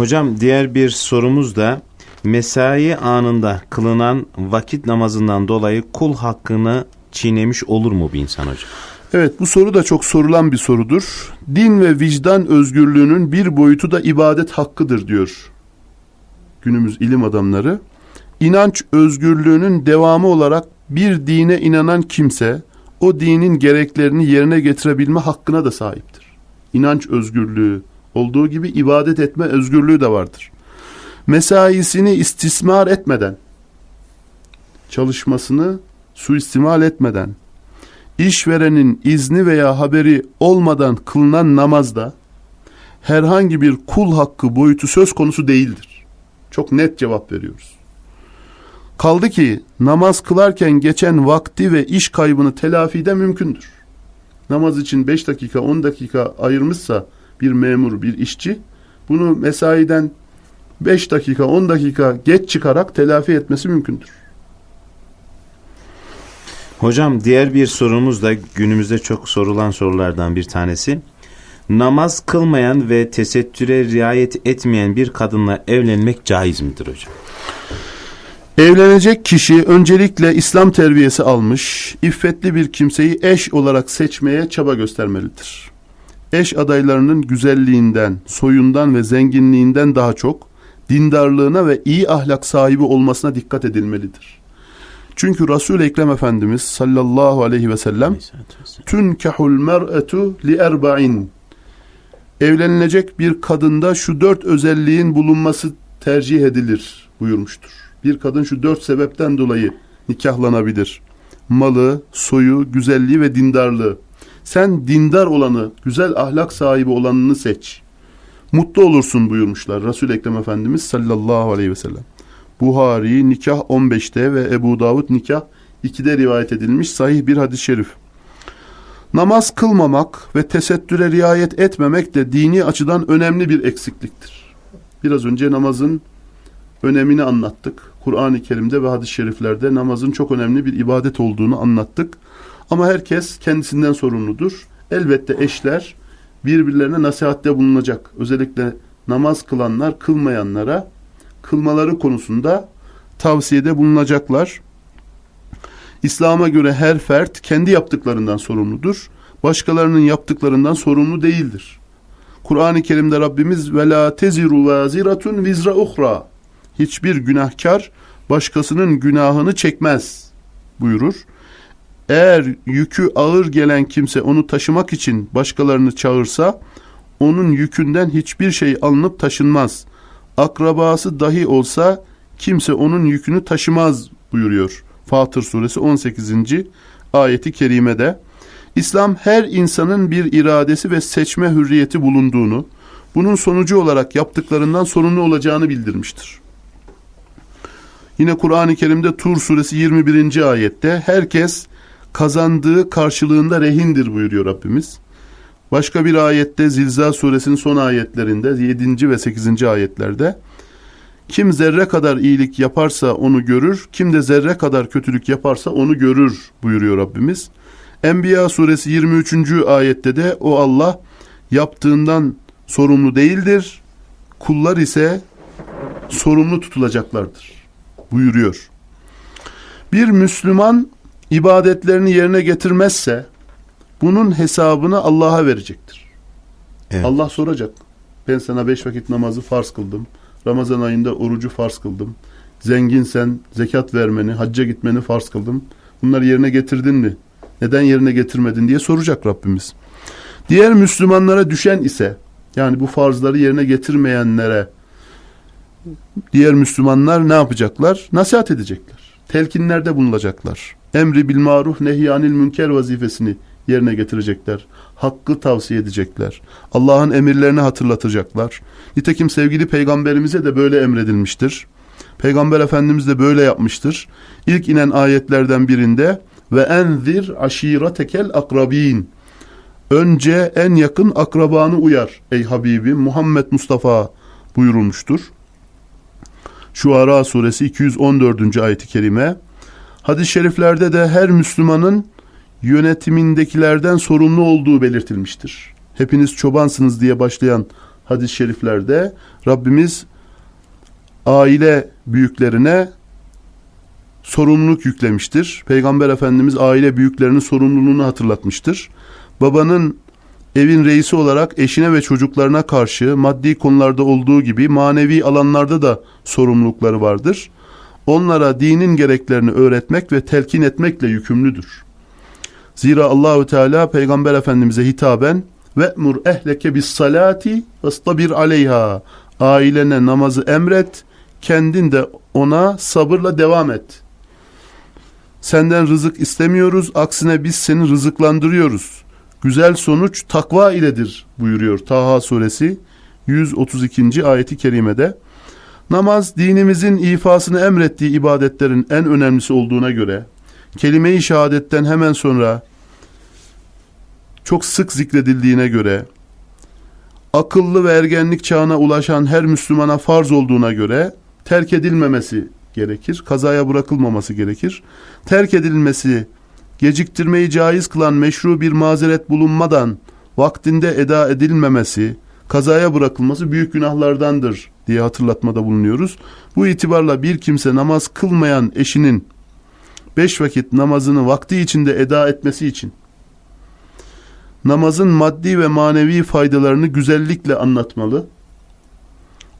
Hocam diğer bir sorumuz da mesai anında kılınan vakit namazından dolayı kul hakkını çiğnemiş olur mu bir insan hocam? Evet bu soru da çok sorulan bir sorudur. Din ve vicdan özgürlüğünün bir boyutu da ibadet hakkıdır diyor günümüz ilim adamları. İnanç özgürlüğünün devamı olarak bir dine inanan kimse o dinin gereklerini yerine getirebilme hakkına da sahiptir. İnanç özgürlüğü olduğu gibi ibadet etme özgürlüğü de vardır. Mesaisini istismar etmeden, çalışmasını suistimal etmeden, işverenin izni veya haberi olmadan kılınan namazda herhangi bir kul hakkı boyutu söz konusu değildir. Çok net cevap veriyoruz. Kaldı ki namaz kılarken geçen vakti ve iş kaybını telafi de mümkündür. Namaz için 5 dakika 10 dakika ayırmışsa bir memur bir işçi bunu mesaiden 5 dakika 10 dakika geç çıkarak telafi etmesi mümkündür. Hocam diğer bir sorumuz da günümüzde çok sorulan sorulardan bir tanesi. Namaz kılmayan ve tesettüre riayet etmeyen bir kadınla evlenmek caiz midir hocam? Evlenecek kişi öncelikle İslam terbiyesi almış, iffetli bir kimseyi eş olarak seçmeye çaba göstermelidir. Eş adaylarının güzelliğinden, soyundan ve zenginliğinden daha çok dindarlığına ve iyi ahlak sahibi olmasına dikkat edilmelidir. Çünkü Resul-i Ekrem Efendimiz sallallahu aleyhi ve sellem tünkehul mer'etu li erba'in evlenilecek bir kadında şu dört özelliğin bulunması tercih edilir buyurmuştur. Bir kadın şu dört sebepten dolayı nikahlanabilir. Malı, soyu, güzelliği ve dindarlığı. Sen dindar olanı, güzel ahlak sahibi olanını seç. Mutlu olursun buyurmuşlar Resul-i Ekrem Efendimiz sallallahu aleyhi ve sellem. Buhari nikah 15'te ve Ebu Davud nikah 2'de rivayet edilmiş sahih bir hadis-i şerif. Namaz kılmamak ve tesettüre riayet etmemek de dini açıdan önemli bir eksikliktir. Biraz önce namazın önemini anlattık. Kur'an-ı Kerim'de ve hadis-i şeriflerde namazın çok önemli bir ibadet olduğunu anlattık. Ama herkes kendisinden sorumludur. Elbette eşler birbirlerine nasihatte bulunacak. Özellikle namaz kılanlar kılmayanlara kılmaları konusunda tavsiyede bulunacaklar. İslam'a göre her fert kendi yaptıklarından sorumludur. Başkalarının yaptıklarından sorumlu değildir. Kur'an-ı Kerim'de Rabbimiz ve la teziru vaziratun vizra uhra. Hiçbir günahkar başkasının günahını çekmez buyurur. Eğer yükü ağır gelen kimse onu taşımak için başkalarını çağırsa onun yükünden hiçbir şey alınıp taşınmaz. Akrabası dahi olsa kimse onun yükünü taşımaz buyuruyor. Fatır suresi 18. ayeti kerimede İslam her insanın bir iradesi ve seçme hürriyeti bulunduğunu, bunun sonucu olarak yaptıklarından sorumlu olacağını bildirmiştir. Yine Kur'an-ı Kerim'de Tur suresi 21. ayette herkes kazandığı karşılığında rehindir buyuruyor Rabbimiz. Başka bir ayette Zilzal suresinin son ayetlerinde 7. ve 8. ayetlerde kim zerre kadar iyilik yaparsa onu görür, kim de zerre kadar kötülük yaparsa onu görür buyuruyor Rabbimiz. Enbiya suresi 23. ayette de o Allah yaptığından sorumlu değildir. Kullar ise sorumlu tutulacaklardır buyuruyor. Bir Müslüman ibadetlerini yerine getirmezse bunun hesabını Allah'a verecektir. Evet. Allah soracak. Ben sana beş vakit namazı farz kıldım. Ramazan ayında orucu farz kıldım. Zenginsen zekat vermeni, hacca gitmeni farz kıldım. Bunları yerine getirdin mi? Neden yerine getirmedin diye soracak Rabbimiz. Diğer Müslümanlara düşen ise yani bu farzları yerine getirmeyenlere diğer Müslümanlar ne yapacaklar? Nasihat edecekler. Telkinlerde bulunacaklar. Emri bil maruf nehyanil münker vazifesini yerine getirecekler. Hakkı tavsiye edecekler. Allah'ın emirlerini hatırlatacaklar. Nitekim sevgili peygamberimize de böyle emredilmiştir. Peygamber Efendimiz de böyle yapmıştır. İlk inen ayetlerden birinde ve enzir aşiretekel akrabin. Önce en yakın akrabanı uyar ey Habibim Muhammed Mustafa buyurulmuştur. Şuara suresi 214. ayeti kerime. Hadis-i şeriflerde de her Müslümanın yönetimindekilerden sorumlu olduğu belirtilmiştir. Hepiniz çobansınız diye başlayan hadis-i şeriflerde Rabbimiz aile büyüklerine sorumluluk yüklemiştir. Peygamber Efendimiz aile büyüklerinin sorumluluğunu hatırlatmıştır. Babanın evin reisi olarak eşine ve çocuklarına karşı maddi konularda olduğu gibi manevi alanlarda da sorumlulukları vardır. Onlara dinin gereklerini öğretmek ve telkin etmekle yükümlüdür. Zira Allahü Teala Peygamber Efendimize hitaben ve mur ehleke bis salati vastabir aleyha ailene namazı emret kendin de ona sabırla devam et. Senden rızık istemiyoruz aksine biz seni rızıklandırıyoruz. Güzel sonuç takva iledir buyuruyor Taha suresi 132. ayeti kerimede. Namaz dinimizin ifasını emrettiği ibadetlerin en önemlisi olduğuna göre kelime-i şehadetten hemen sonra çok sık zikredildiğine göre akıllı ve ergenlik çağına ulaşan her Müslümana farz olduğuna göre terk edilmemesi gerekir. Kazaya bırakılmaması gerekir. Terk edilmesi geciktirmeyi caiz kılan meşru bir mazeret bulunmadan vaktinde eda edilmemesi, kazaya bırakılması büyük günahlardandır diye hatırlatmada bulunuyoruz. Bu itibarla bir kimse namaz kılmayan eşinin beş vakit namazını vakti içinde eda etmesi için namazın maddi ve manevi faydalarını güzellikle anlatmalı,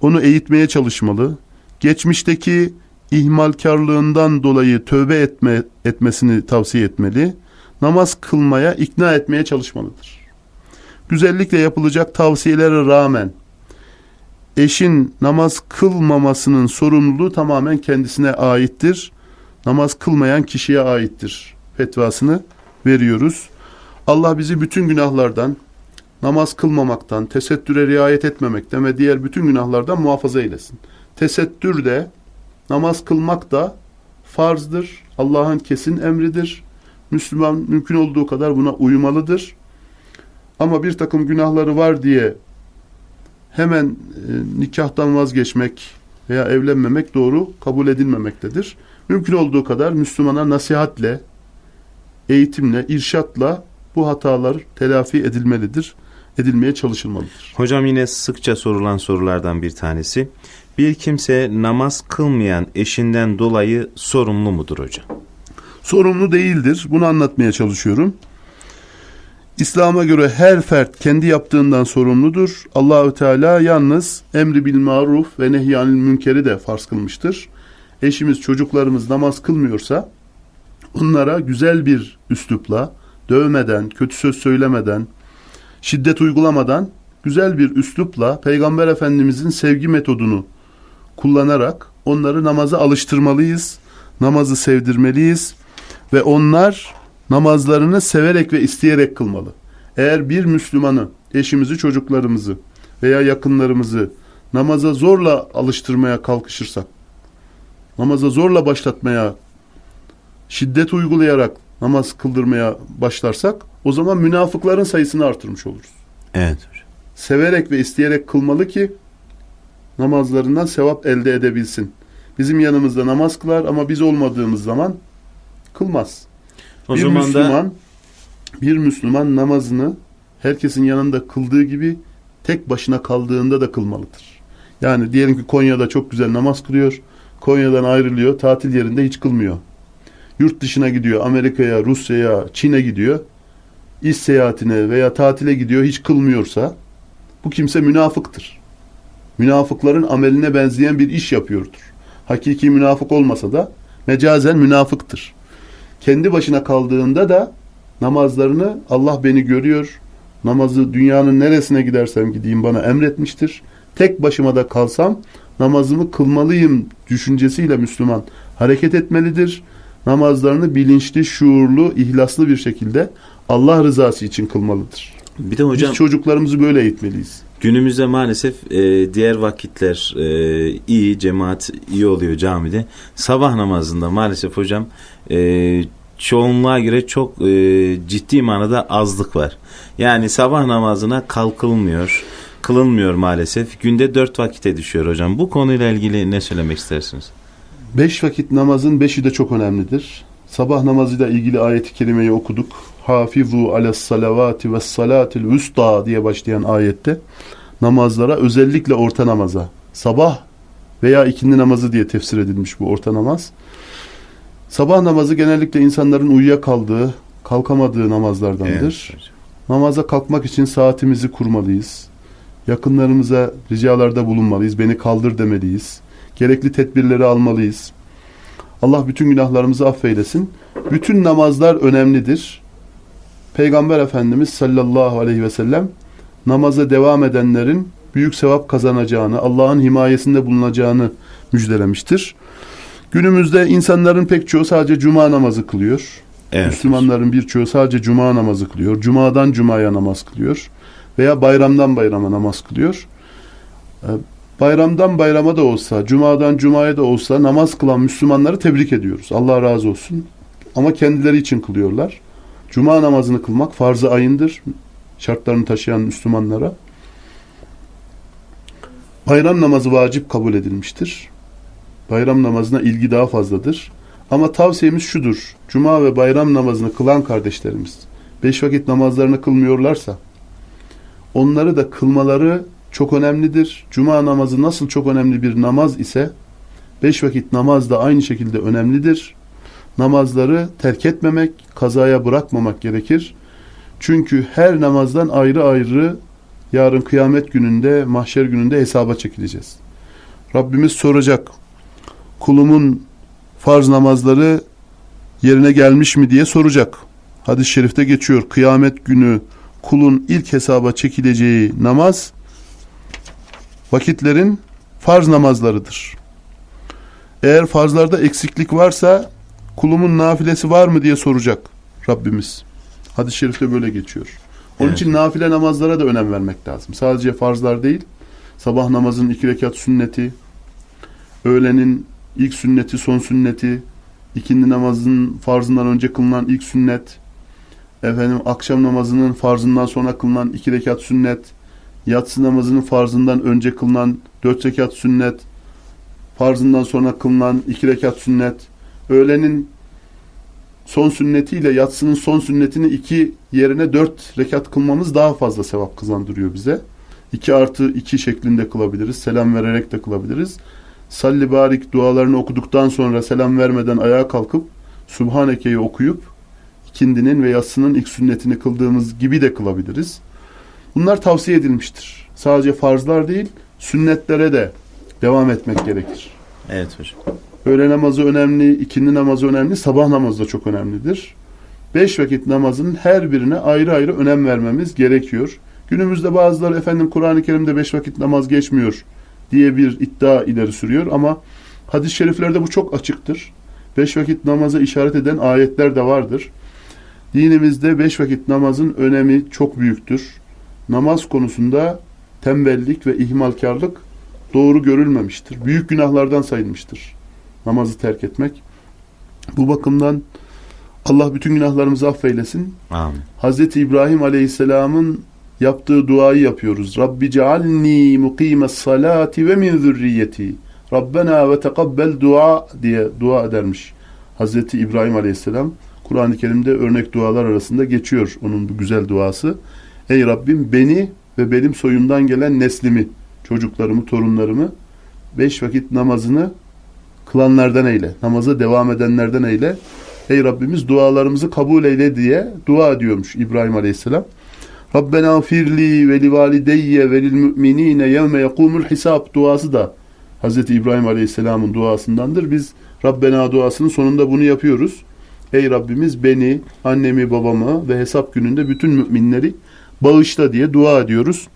onu eğitmeye çalışmalı, geçmişteki ihmalkarlığından dolayı tövbe etme, etmesini tavsiye etmeli, namaz kılmaya ikna etmeye çalışmalıdır. Güzellikle yapılacak tavsiyelere rağmen eşin namaz kılmamasının sorumluluğu tamamen kendisine aittir. Namaz kılmayan kişiye aittir fetvasını veriyoruz. Allah bizi bütün günahlardan, namaz kılmamaktan, tesettüre riayet etmemekten ve diğer bütün günahlardan muhafaza eylesin. Tesettür de, namaz kılmak da farzdır. Allah'ın kesin emridir. Müslüman mümkün olduğu kadar buna uymalıdır. Ama bir takım günahları var diye hemen e, nikahtan vazgeçmek veya evlenmemek doğru kabul edilmemektedir. Mümkün olduğu kadar Müslümana nasihatle, eğitimle, irşatla bu hatalar telafi edilmelidir, edilmeye çalışılmalıdır. Hocam yine sıkça sorulan sorulardan bir tanesi. Bir kimse namaz kılmayan eşinden dolayı sorumlu mudur hocam? Sorumlu değildir. Bunu anlatmaya çalışıyorum. İslam'a göre her fert kendi yaptığından sorumludur. Allahü Teala yalnız emri bil maruf ve nehyanil münkeri de farz kılmıştır. Eşimiz, çocuklarımız namaz kılmıyorsa onlara güzel bir üslupla, dövmeden, kötü söz söylemeden, şiddet uygulamadan güzel bir üslupla Peygamber Efendimizin sevgi metodunu kullanarak onları namaza alıştırmalıyız. Namazı sevdirmeliyiz ve onlar namazlarını severek ve isteyerek kılmalı. Eğer bir Müslümanı, eşimizi, çocuklarımızı veya yakınlarımızı namaza zorla alıştırmaya kalkışırsak, namaza zorla başlatmaya, şiddet uygulayarak namaz kıldırmaya başlarsak o zaman münafıkların sayısını artırmış oluruz. Evet. Severek ve isteyerek kılmalı ki namazlarından sevap elde edebilsin. Bizim yanımızda namaz kılar ama biz olmadığımız zaman kılmaz. O bir zaman Müslüman da bir Müslüman namazını herkesin yanında kıldığı gibi tek başına kaldığında da kılmalıdır. Yani diyelim ki Konya'da çok güzel namaz kılıyor. Konya'dan ayrılıyor. Tatil yerinde hiç kılmıyor. Yurt dışına gidiyor. Amerika'ya, Rusya'ya, Çin'e gidiyor. İş seyahatine veya tatile gidiyor. Hiç kılmıyorsa bu kimse münafıktır. Münafıkların ameline benzeyen bir iş yapıyordur. Hakiki münafık olmasa da mecazen münafıktır. Kendi başına kaldığında da namazlarını Allah beni görüyor. Namazı dünyanın neresine gidersem gideyim bana emretmiştir. Tek başıma da kalsam namazımı kılmalıyım düşüncesiyle Müslüman hareket etmelidir. Namazlarını bilinçli, şuurlu, ihlaslı bir şekilde Allah rızası için kılmalıdır. Bir de hocam Biz çocuklarımızı böyle eğitmeliyiz. günümüzde maalesef e, diğer vakitler e, iyi, cemaat iyi oluyor camide. Sabah namazında maalesef hocam e, çoğunluğa göre çok e, ciddi manada azlık var. Yani sabah namazına kalkılmıyor, kılınmıyor maalesef. Günde dört vakite düşüyor hocam. Bu konuyla ilgili ne söylemek istersiniz? Beş vakit namazın beşi de çok önemlidir. Sabah namazıyla ilgili ayeti kerimeyi okuduk. Hafizu alas salavati ve salatil usta diye başlayan ayette namazlara özellikle orta namaza sabah veya ikindi namazı diye tefsir edilmiş bu orta namaz. Sabah namazı genellikle insanların uyuyakaldığı, kalkamadığı namazlardandır. Evet. Namaza kalkmak için saatimizi kurmalıyız. Yakınlarımıza ricalarda bulunmalıyız. Beni kaldır demeliyiz. Gerekli tedbirleri almalıyız. Allah bütün günahlarımızı affeylesin. Bütün namazlar önemlidir. Peygamber Efendimiz sallallahu aleyhi ve sellem namaza devam edenlerin büyük sevap kazanacağını, Allah'ın himayesinde bulunacağını müjdelemiştir. Günümüzde insanların pek çoğu sadece cuma namazı kılıyor. Evet. Müslümanların birçoğu sadece cuma namazı kılıyor. Cumadan cumaya namaz kılıyor. Veya bayramdan bayrama namaz kılıyor. Ee, Bayramdan bayrama da olsa, cumadan cumaya da olsa namaz kılan Müslümanları tebrik ediyoruz. Allah razı olsun. Ama kendileri için kılıyorlar. Cuma namazını kılmak farz-ı ayındır. Şartlarını taşıyan Müslümanlara. Bayram namazı vacip kabul edilmiştir. Bayram namazına ilgi daha fazladır. Ama tavsiyemiz şudur. Cuma ve bayram namazını kılan kardeşlerimiz beş vakit namazlarını kılmıyorlarsa onları da kılmaları çok önemlidir. Cuma namazı nasıl çok önemli bir namaz ise beş vakit namaz da aynı şekilde önemlidir. Namazları terk etmemek, kazaya bırakmamak gerekir. Çünkü her namazdan ayrı ayrı yarın kıyamet gününde, mahşer gününde hesaba çekileceğiz. Rabbimiz soracak. Kulumun farz namazları yerine gelmiş mi diye soracak. Hadis-i şerifte geçiyor. Kıyamet günü kulun ilk hesaba çekileceği namaz vakitlerin farz namazlarıdır. Eğer farzlarda eksiklik varsa kulumun nafilesi var mı diye soracak Rabbimiz. Hadis-i şerifte böyle geçiyor. Onun Evet. için nafile namazlara da önem vermek lazım. Sadece farzlar değil, sabah namazının iki rekat sünneti, öğlenin ilk sünneti, son sünneti, ikindi namazının farzından önce kılınan ilk sünnet, efendim akşam namazının farzından sonra kılınan iki rekat sünnet, yatsı namazının farzından önce kılınan dört rekat sünnet, farzından sonra kılınan iki rekat sünnet, öğlenin son sünnetiyle yatsının son sünnetini iki yerine dört rekat kılmamız daha fazla sevap kazandırıyor bize. İki artı iki şeklinde kılabiliriz. Selam vererek de kılabiliriz. Salli barik dualarını okuduktan sonra selam vermeden ayağa kalkıp Subhaneke'yi okuyup ikindinin ve yatsının ilk sünnetini kıldığımız gibi de kılabiliriz. Bunlar tavsiye edilmiştir. Sadece farzlar değil, sünnetlere de devam etmek gerekir. Evet hocam. Öğle namazı önemli, ikindi namazı önemli, sabah namazı da çok önemlidir. Beş vakit namazın her birine ayrı ayrı önem vermemiz gerekiyor. Günümüzde bazıları efendim Kur'an-ı Kerim'de beş vakit namaz geçmiyor diye bir iddia ileri sürüyor ama hadis-i şeriflerde bu çok açıktır. Beş vakit namaza işaret eden ayetler de vardır. Dinimizde beş vakit namazın önemi çok büyüktür. Namaz konusunda tembellik ve ihmalkarlık doğru görülmemiştir. Büyük günahlardan sayılmıştır namazı terk etmek. Bu bakımdan Allah bütün günahlarımızı affeylesin. Amin. Hazreti İbrahim Aleyhisselam'ın yaptığı duayı yapıyoruz. Rabbi cealni mukimes salati ve min zürriyeti. Rabbena ve tekabbel dua diye dua edermiş. Hazreti İbrahim Aleyhisselam Kur'an-ı Kerim'de örnek dualar arasında geçiyor onun bu güzel duası. Ey Rabbim beni ve benim soyumdan gelen neslimi, çocuklarımı, torunlarımı beş vakit namazını kılanlardan eyle. Namaza devam edenlerden eyle. Ey Rabbimiz dualarımızı kabul eyle diye dua ediyormuş İbrahim Aleyhisselam. Rabbena firli ve li valideyye ve lil müminine yevme yekumul hisab duası da Hz. İbrahim Aleyhisselam'ın duasındandır. Biz Rabbena duasının sonunda bunu yapıyoruz. Ey Rabbimiz beni, annemi, babamı ve hesap gününde bütün müminleri bağışla diye dua ediyoruz.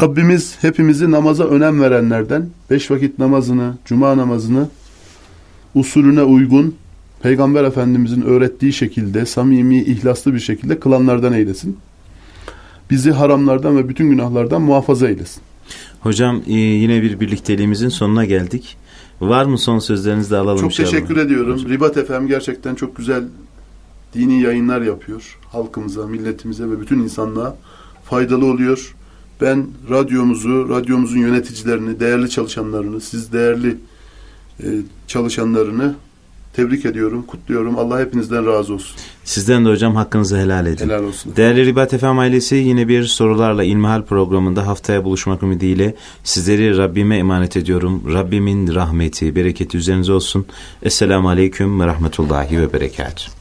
Rabbimiz hepimizi namaza önem verenlerden, beş vakit namazını, cuma namazını usulüne uygun, Peygamber Efendimizin öğrettiği şekilde, samimi, ihlaslı bir şekilde kılanlardan eylesin. Bizi haramlardan ve bütün günahlardan muhafaza eylesin. Hocam e, yine bir birlikteliğimizin sonuna geldik. Var mı son sözlerinizi de alalım Çok teşekkür ediyorum. Ribat FM gerçekten çok güzel dini yayınlar yapıyor. Halkımıza, milletimize ve bütün insanlığa faydalı oluyor. Ben radyomuzu, radyomuzun yöneticilerini, değerli çalışanlarını, siz değerli e, çalışanlarını Tebrik ediyorum, kutluyorum. Allah hepinizden razı olsun. Sizden de hocam hakkınızı helal edin. Helal olsun. Değerli Ribat FM ailesi yine bir sorularla İlmihal programında haftaya buluşmak ümidiyle sizleri Rabbime emanet ediyorum. Rabbimin rahmeti, bereketi üzerinize olsun. Esselamu Aleyküm ve Rahmetullahi ve Berekatuhu.